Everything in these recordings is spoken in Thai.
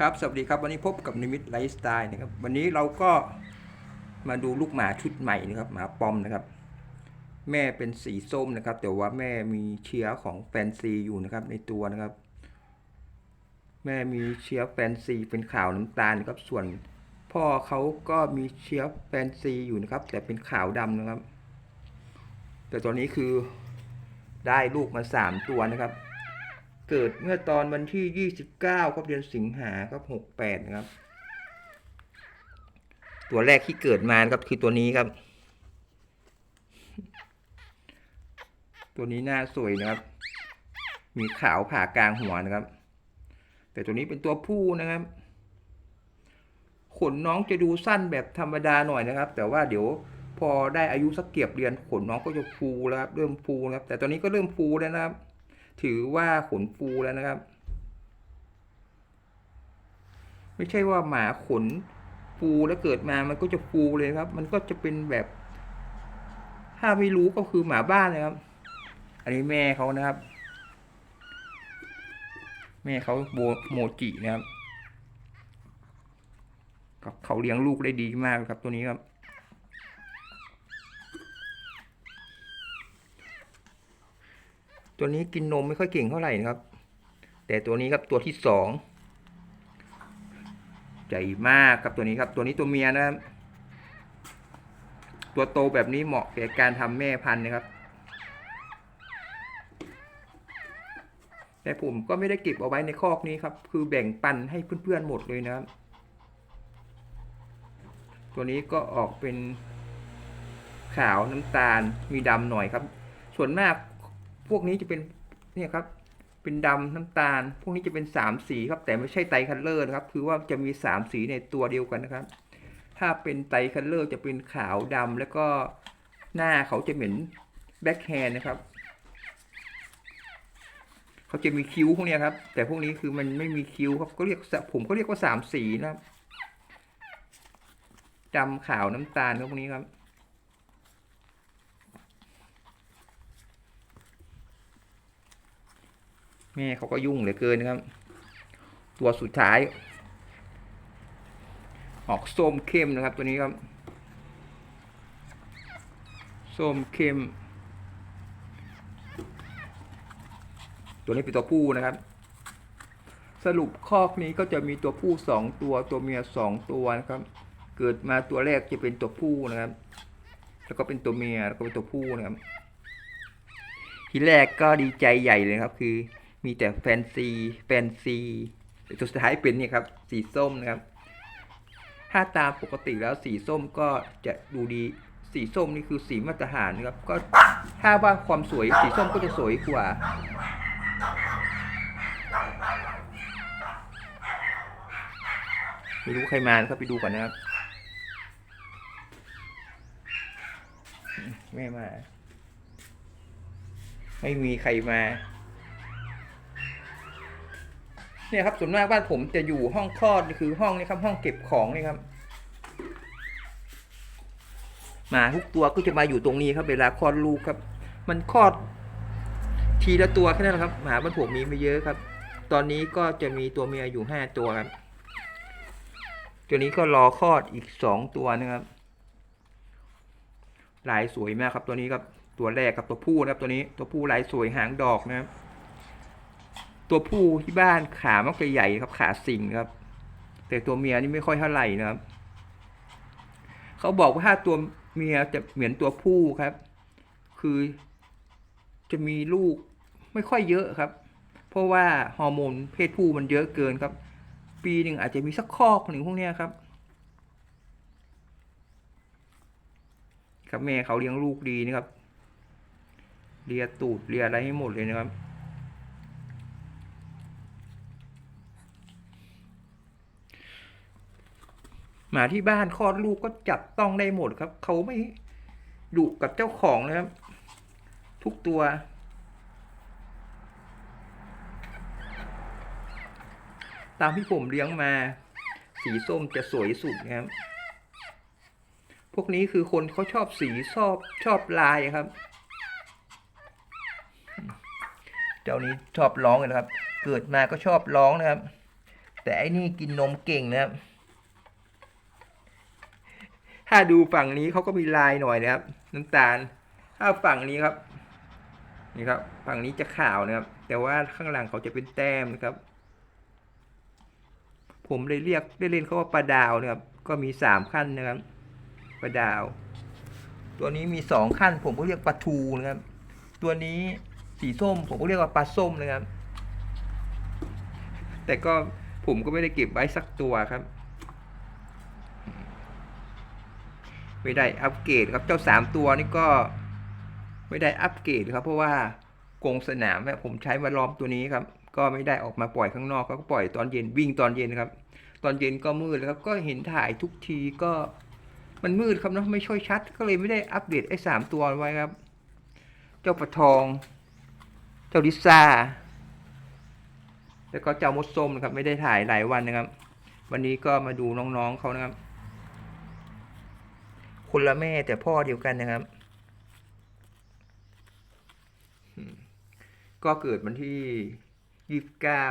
ครับ สวัสดีครับ วันนี้พบกับนิมิตไลฟ์สไตล์นะครับ วันนี้เราก็มาดูลูกหมาชุดใหม่นะครับ หมาปอมนะครับ แม่เป็นสีส้มนะครับ แต่ว่าแม่มีเชื้อของแฟนซีอยู่นะครับ ในตัวนะครับ แม่มีเชื้อแฟนซีเป็นขาวน้ำตาลนะครับ ส่วนพ่อเขาก็มีเชื้อแฟนซีอยู่นะครับ แต่เป็นขาวดำนะครับ แต่ตอนนี้คือได้ลูกมาสามตัวนะครับ เกิดเมื่อตอนวันที่ 29ครับเดือนสิงหาครับ68นะครับ ตัวแรกที่เกิดมาครับคือตัวนี้ครับ ตัวนี้หน้าสวยนะครับ มีขาวผ่ากลางหัวนะครับ แต่ตัวนี้เป็นตัวผู้นะครับ ขนน้องจะดูสั้นแบบธรรมดาหน่อยนะครับ แต่ว่าเดี๋ยวพอได้อายุสักเกียบเดือนขนน้องก็จะฟูแล้วครับเริ่มฟูนะครับ แต่ตอนนี้ก็เริ่มฟูแล้วนะครับ ถือว่าขนฟูแล้วนะครับ ไม่ใช่ว่าหมาขนฟูแล้วเกิดมามันก็จะฟูเลยครับ มันก็จะเป็นแบบ ถ้าไม่รู้ก็คือหมาบ้านนะครับ อันนี้แม่เขานะครับ แม่เขาโบโมจินะครับครับเขาเลี้ยงลูกได้ดีมากครับตัวนี้ครับ ตัวนี้กินนมไม่ค่อยเก่งเท่าไหร่นะครับ แต่ตัวนี้ครับตัวที่สองใหญ่มากครับตัวนี้ครับ ตัวนี้ตัวเมียนะครับ ตัวโตแบบนี้เหมาะแก่การทำแม่พันธุ์นะครับ แต่ผมก็ไม่ได้เก็บเอาไว้ในคอกนี้ครับ คือแบ่งปันให้เพื่อนๆหมดเลยนะครับ ตัวนี้ก็ออกเป็นขาวน้ำตาลมีดำหน่อยครับ ส่วนมาก พวกนี้จะเป็นเนี่ยครับเป็นดำน้ำตาล พวกนี้จะเป็นสามสีครับ แต่ไม่ใช่ไตคัลเลอร์นะครับ คือว่าจะมีสามสีในตัวเดียวกันนะครับ ถ้าเป็นไตคัลเลอร์จะเป็นขาวดำแล้วก็หน้าเขาจะเหมือนแบ็คแฮนนะครับ เขาจะมีคิ้วพวกนี้ครับ แต่พวกนี้คือมันไม่มีคิ้วครับ ก็เรียกผมก็เรียกว่าสามสีนะครับดำขาวน้ำตาลครับพวกนี้ครับ แม่เขาก็ยุ่งเหลือเกินนะครับ ตัวสุดท้าย ออกส้มเข้มนะครับตัวนี้ครับส้มเข้ม ตัวนี้เป็นตัวผู้นะครับ สรุปคอกนี้ก็จะมีตัวผู้สองตัวตัวเมียสองตัวนะครับ เกิดมาตัวแรกจะเป็นตัวผู้นะครับ แล้วก็เป็นตัวเมียแล้วก็เป็นตัวผู้นะครับ ทีแรกก็ดีใจใหญ่เลยครับคือ มีแต่แฟนซี แฟนซีสุดท้ายเป็นเนี่ยครับ สีส้มนะครับ ถ้าตามปกติแล้วสีส้มก็จะดูดี สีส้มนี่คือสีมาตรฐานนะครับ ก็ถ้าว่าความสวยสีส้มก็จะสวยกว่า ไม่รู้ใครมานะครับไปดูก่อนนะครับ ไม่มา ไม่มีใครมา เนี่ยครับส่วนมากบ้านผมจะอยู่ห้องคลอดคือห้องนี้ครับ ห้องเก็บของนี่ครับหมาทุกตัวก็จะมาอยู่ตรงนี้ครับเวลาคลอดลูกครับ มันคลอด ทีละตัวแค่นั้นครับหมาบ้านผมมีไม่เยอะครับ ตอนนี้ก็จะมีตัวเมียอยู่ห้าตัวครับ ตัวนี้ก็รอคลอดอีกสองตัวนะครับลายสวยมากครับตัวนี้ครับตัวแรกครับตัวผู้นะครับ ตัวนี้ตัวผู้ลายสวยหางดอกนะครับ ตัวผู้ที่บ้านขามักจะใหญ่ครับ ขาสิงครับ แต่ตัวเมียนี่ไม่ค่อยเท่าไหร่นะครับ เขาบอกว่าถ้าตัวเมียจะเหมือนตัวผู้ครับ คือจะมีลูกไม่ค่อยเยอะครับ เพราะว่าฮอร์โมนเพศผู้มันเยอะเกินครับ ปีหนึ่งอาจจะมีสักคอกหนึ่งพวกเนี้ยครับ ครับแม่เขาเลี้ยงลูกดีนะครับเลียตูดเลียอะไรให้หมดเลยนะครับ หมาที่บ้านคลอดลูกก็จับต้องได้หมดครับ เขาไม่ดุกับเจ้าของนะครับ ทุกตัว ตามที่ผมเลี้ยงมา สีส้มจะสวยสุดนะครับ พวกนี้คือคนเขาชอบสีชอบชอบลายครับ เจ้านี้ชอบร้องเลยครับ เกิดมาก็ชอบร้องนะครับ แต่ไอ้นี่กินนมเก่งนะครับ ถ้าดูฝั่งนี้เขาก็มีลายหน่อยนะครับ น้ำตาล ถ้าฝั่งนี้ครับ นี่ครับ ฝั่งนี้จะขาวนะครับ แต่ว่าข้างหลังเขาจะเป็นแต้มนะครับ ผมเลยเรียกได้เล่นเขาว่าปลาดาวนะครับ ก็มีสามขั้นนะครับปลาดาว ตัวนี้มีสองขั้น ผมก็เรียกปลาทูนะครับ ตัวนี้สีส้ม ผมก็เรียกว่าปลาส้มนะครับ แต่ก็ผมก็ไม่ได้เก็บไว้สักตัวครับ ไม่ได้อัปเกรดครับเจ้าสามตัวนี่ก็ไม่ได้อัปเกรดครับเพราะว่ากงสนามเนี่ยผมใช้มาล้อมตัวนี้ครับก็ไม่ได้ออกมาปล่อยข้างนอกก็ปล่อยตอนเย็นวิ่งตอนเย็นครับ ตอนเย็นก็มืดแล้วครับก็เห็นถ่ายทุกทีก็มันมืดครับเนาะไม่ช่อยชัด ก็เลยไม่ได้อัปเดตไอ้สามตัวไว้ครับ เจ้าปะทอง เจ้าลิซ่าแล้วก็เจ้ามดส้มนะครับไม่ได้ถ่ายหลายวันนะครับ วันนี้ก็มาดูน้องๆเขานะครับ คนละแม่แต่พ่อเดียวกันนะครับ ก็เกิดวันที่ยี่สิบเก้า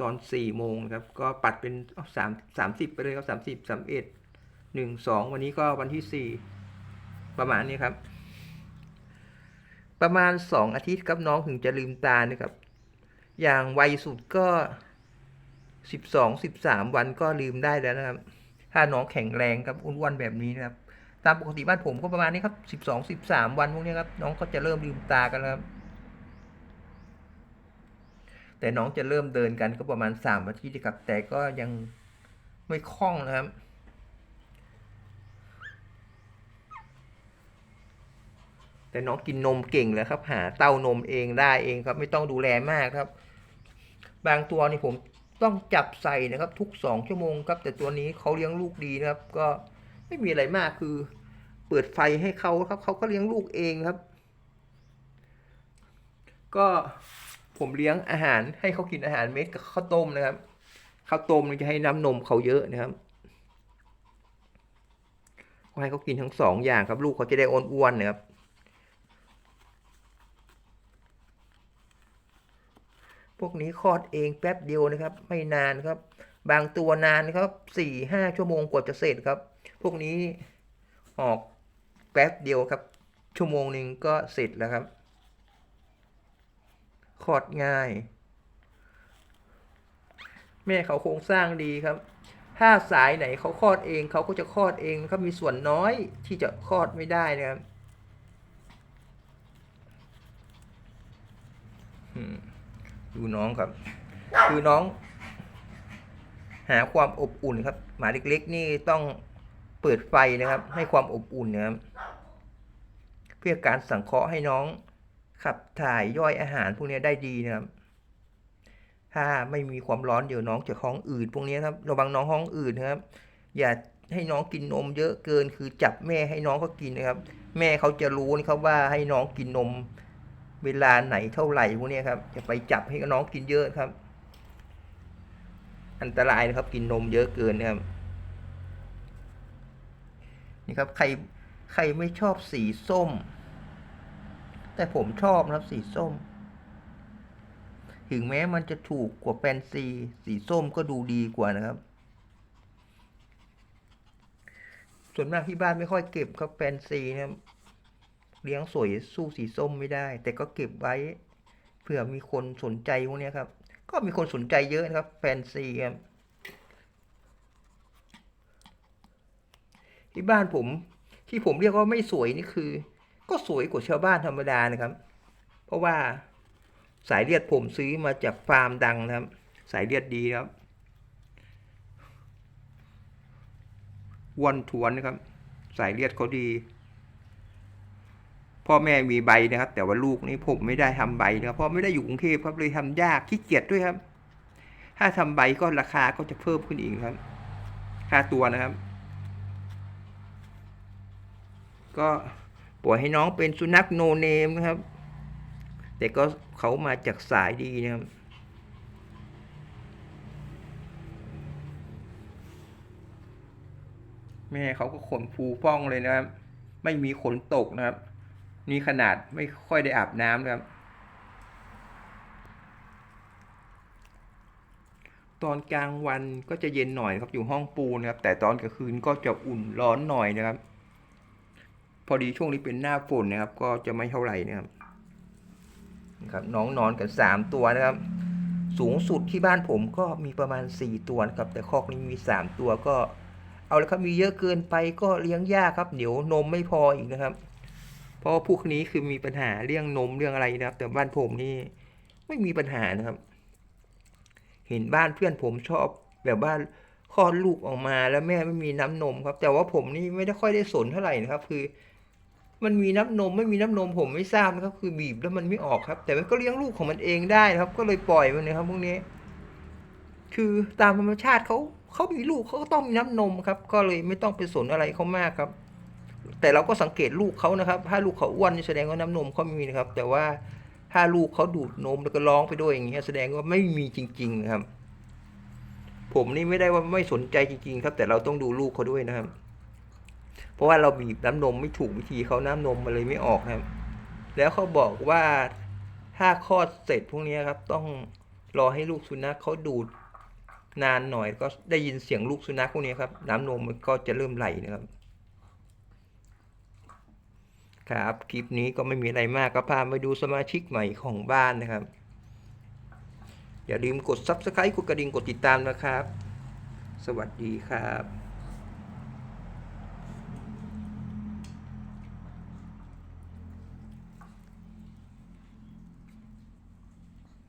ตอนสี่โมงครับ ก็ปัดเป็นสามสามสิบไปเลยครับสามสิบสามเอ็ดหนึ่งสองวันนี้ก็วันที่สี่ประมาณนี้ครับ ประมาณสองอาทิตย์ครับน้องถึงจะลืมตานะครับ อย่างไวสุดก็สิบสองสิบสามวันก็ลืมได้แล้วนะครับ ถ้าน้องแข็งแรงครับอ้วนๆแบบนี้นะครับ ตามปกติบ้านผมก็ประมาณนี้ครับสิบสองสิบสามวันพวกนี้ครับน้องก็จะเริ่มลืมตากันแล้วครับแต่น้องจะเริ่มเดินกันก็ประมาณสามอาทิตย์ครับ แต่ก็ยังไม่คล่องนะครับแต่น้องกินนมเก่งแล้วครับ หาเต้านมเองได้เองครับ ไม่ต้องดูแลมากครับ บางตัวนี่ผม ต้องจับใส่นะครับ ทุกสองชั่วโมงครับ แต่ตัวนี้เขาเลี้ยงลูกดีนะครับ ก็ไม่มีอะไรมากคือ เปิดไฟให้เขาครับเขาก็เลี้ยงลูกเองครับ ก็ผมเลี้ยงอาหารให้เขากินอาหารเม็ดกับข้าวต้มนะครับข้าวต้มจะให้น้ำนมเขาเยอะนะครับก็ให้เขากินทั้งสองอย่างครับ ลูกเขาจะได้อ้วนๆนะครับ พวกนี้ คลอดเองแป๊บเดียวนะครับ ไม่นานครับ บางตัวนานครับสี่ห้าชั่วโมงกว่าจะเสร็จครับ พวกนี้ออกแป๊บเดียวครับ ชั่วโมงหนึ่งก็เสร็จแล้วครับคลอดง่าย แม่เขาโครงสร้างดีครับ ถ้าสายไหนเขาคลอดเองเขาก็จะคลอดเองเขามีส่วนน้อยที่จะคลอดไม่ได้นะครับอืม ดูน้องครับ คือน้อง หาความอบอุ่นครับ หมาเล็กๆ นี่ต้องเปิดไฟนะครับ ให้ความอบอุ่นนะครับเพื่อการสังเคราะห์ให้น้องขับถ่ายย่อยอาหารพวกนี้ได้ดีนะครับ ถ้าไม่มีความร้อนเดี๋ยวน้องจะท้องอืดพวกนี้ครับระวังน้องท้องอืดนะครับ อย่าให้น้องกินนมเยอะเกินคือจับแม่ให้น้องเขากินนะครับ แม่เขาจะรู้นะครับว่าให้น้องกินนม เวลาไหนเท่าไหร่พวกนี้ครับจะไปจับให้น้องกินเยอะครับ อันตรายนะครับกินนมเยอะเกินนะครับนี่ครับใครใครไม่ชอบสีส้ม แต่ผมชอบนะครับสีส้ม ถึงแม้มันจะถูกกว่าแฟนซี สีส้มก็ดูดีกว่านะครับ ส่วนมากที่บ้านไม่ค่อยเก็บครับแฟนซีนะครับ เลี้ยงสวยสู้สีส้มไม่ได้ แต่ก็เก็บไว้เผื่อมีคนสนใจพวกนี้ครับ ก็มีคนสนใจเยอะนะครับ แฟนซีครับที่บ้านผม ที่ผมเรียกว่าไม่สวยนี่คือ ก็สวยกว่าชาวบ้านธรรมดานะครับ เพราะว่าสายเลือดผมซื้อมาจากฟาร์มดังนะครับ สายเลือดดีครับวันทวนนะครับ สายเลือดเขาดี พ่อแม่มีใบนะครับ แต่ว่าลูกนี่ผมไม่ได้ทำใบนะครับเพราะไม่ได้อยู่กรุงเทพครับเลยทำยากขี้เกียจด้วยครับ ถ้าทำใบก็ราคาก็จะเพิ่มขึ้นอีกครับ ค่าตัวนะครับ ก็ปล่อยให้น้องเป็นสุนัขโนเนมนะครับ แต่ก็เขามาจากสายดีนะครับแม่เขาก็ขนฟูฟ่องเลยนะครับ ไม่มีขนตกนะครับ นี่ขนาดไม่ค่อยได้อาบน้ำนะครับ ตอนกลางวันก็จะเย็นหน่อยครับอยู่ห้องปูนะครับ แต่ตอนกลางคืนก็จะอุ่นร้อนหน่อยนะครับ พอดีช่วงนี้เป็นหน้าฝนนะครับ ก็จะไม่เท่าไหร่นะครับนะครับน้องนอนกันสามตัวนะครับ สูงสุดที่บ้านผมก็มีประมาณสี่ตัวนะครับ แต่คอกนี้มีสามตัวก็ เอาลยครับมีเยอะเกินไปก็เลี้ยงยากครับ เดี๋ยวนมไม่พออีกนะครับ เพราะว่าพวกนี้คือมีปัญหาเรื่องนมเรื่องอะไรนะครับ แต่บ้านผมนี่ไม่มีปัญหานะครับ เห็นบ้านเพื่อนผมชอบแบบว่าคลอดลูกออกมาแล้วแม่ไม่มีน้ำนมครับ แต่ว่าผมนี่ไม่ได้ค่อยได้สนเท่าไหร่นะครับ คือ มันมีน้ำนมไม่มีน้ำนมผมไม่ทราบนะครับ คือบีบแล้วมันไม่ออกครับ แต่มันก็เลี้ยงลูกของมันเองได้นะครับ ก็เลยปล่อยมันนะครับพวกนี้ คือตามธรรมชาติเขาเขามีลูกเขาก็ต้องมีน้ำนมครับ ก็เลยไม่ต้องไปสนอะไรเขามากครับ แต่เราก็สังเกตลูกเขานะครับ ถ้าลูกเขาอ้วนแสดงว่าน้ำนมเขามีนะครับ แต่ว่าถ้าลูกเขาดูดนมแล้วก็ร้องไปด้วยอย่างเงี้ยแสดงว่าไม่มีจริงๆนะครับ ผมนี่ไม่ได้ว่าไม่สนใจจริง ๆ ครับ แต่เราต้องดูลูกเขาด้วยนะครับ เพราะว่าเราบีบน้ำนมไม่ถูกวิธีเขาน้ำนมมันเลยไม่ออกนะครับ แล้วเขาบอกว่าถ้าคลอดเสร็จพวกนี้ครับ ต้องรอให้ลูกสุนัขเขาดูดนานหน่อยก็ได้ยินเสียงลูกสุนัขพวกนี้ครับ น้ำนมมันก็จะเริ่มไหลนะครับ ครับ คลิปนี้ก็ไม่มีอะไรมากก็พามาดูสมาชิกใหม่ของบ้านนะครับ อย่าลืมกด Subscribe กดกระดิ่งกดติดตามนะครับ สวัสดีครับ